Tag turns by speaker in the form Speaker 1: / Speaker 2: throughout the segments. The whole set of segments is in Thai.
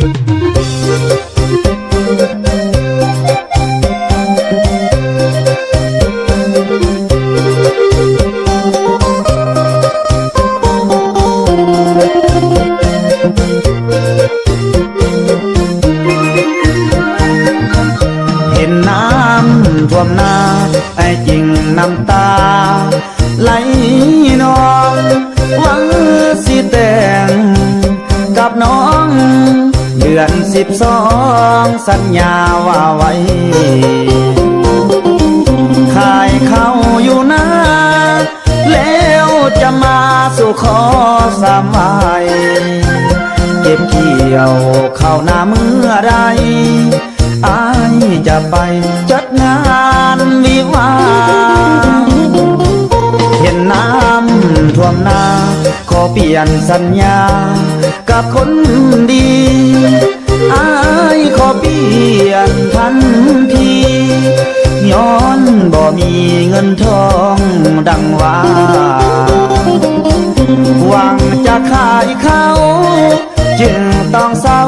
Speaker 1: เห็นน้ำท่วมนาไอ้จริงน้ำตา ไหลนองหวังสิแต่งกับน้อง ดือนสิบสองสัญญาว่าไว้ ขายเข้าอยู่นาแล้วจะมาสู่ขอสมไว้เก็บเกี่ยวเข้าหน้าเมื่อไรอายจะไปจัดงานวิวา น้ำท่วมนา ขอเปลี่ยนสัญญา กับคนดี อายขอเปลี่ยนทันทีย้อนบ่มีเงินทองดังว่า หวังจะขายเขาจึงต้องเศร้า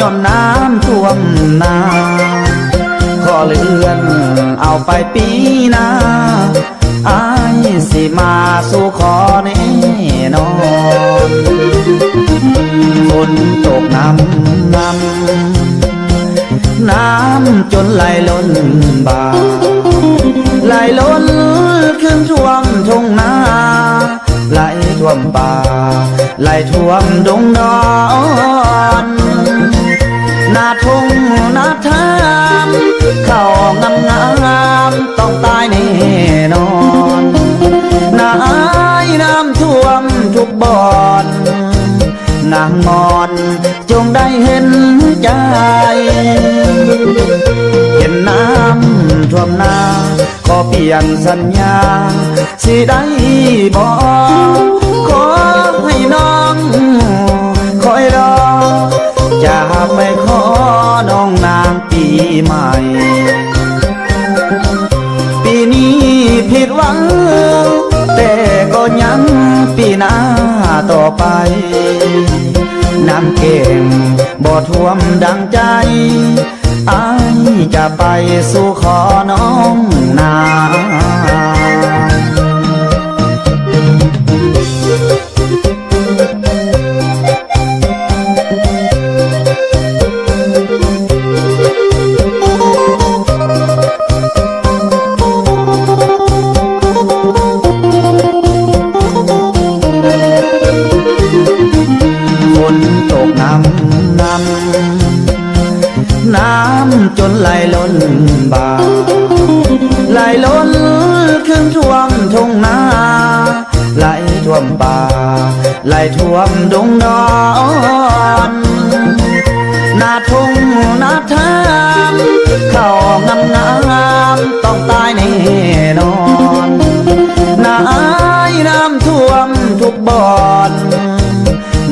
Speaker 1: ย่อนน้ำท่วมนาขอเลื่อนเอาไปปีหน้า อายสิมาสู่ขอแน่นอนฝนตกน้ำน้ำน้ำจนไหลล้นบ่าไหลล้นขึ้นท่วมทุ่งนาไหลท่วมป่าไหลท่วมดงนอนนาทุ่งนาทามเข้างามงามต้องตายแน่นอน เห็นใจ เห็นน้ำท่วมนาขอเปลี่ยนสัญญา สิได้บอกขอให้น้องคอยรอจะไปขอน้องนางปีใหม่ ปีนี้ผิดหวัง แต่ก็ยังปีหน้า ต่อไป น้ำเก่งบ่ท่วมดังใจอายจะไปสู่ขอน้องนา น้ำน้ำน้ำจนไหลล้นบ่าไหลล้นขึ้นท่วมทุ่งนาไหลท่วมป่าไหลท่วมดงนอนนาทุ่งนาทา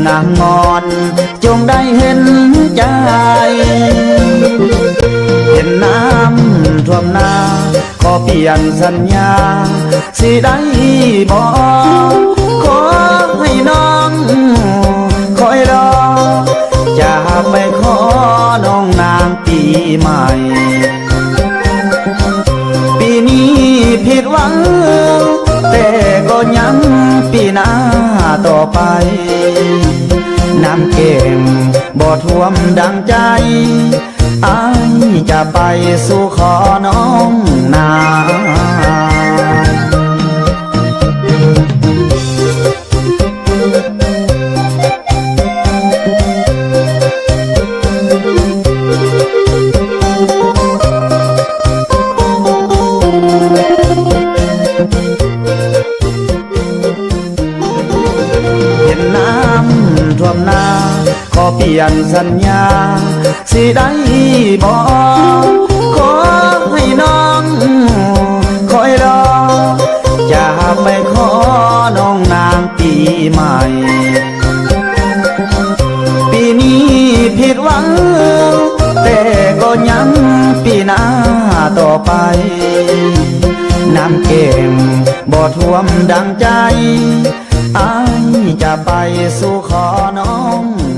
Speaker 1: นางงอน จงได้เห็นใจ เห็นน้ำท่วมนาขอเปลี่ยนสัญญา สิได้บอกขอให้น้องคอยรอ จะไปขอน้องนางปีใหม่ปีนี้ผิดหวัง แต่ก็ยังปีหน้า ต่อไป น้ำเก่งบ่ท่วมดังใจอายจะไปสู่ขอน้องนา ท่วมนา ขอเปลี่ยนสัญญา สิได้บอกขอให้น้องคอยรอจะไปขอน้องนางปีใหม่ ปีนี้ผิดหวัง แต่ก็ยังปีหน้าต่อไปน้ำเก่งบ่ท่วมดังใจอา จะไปสู่ขอน้อง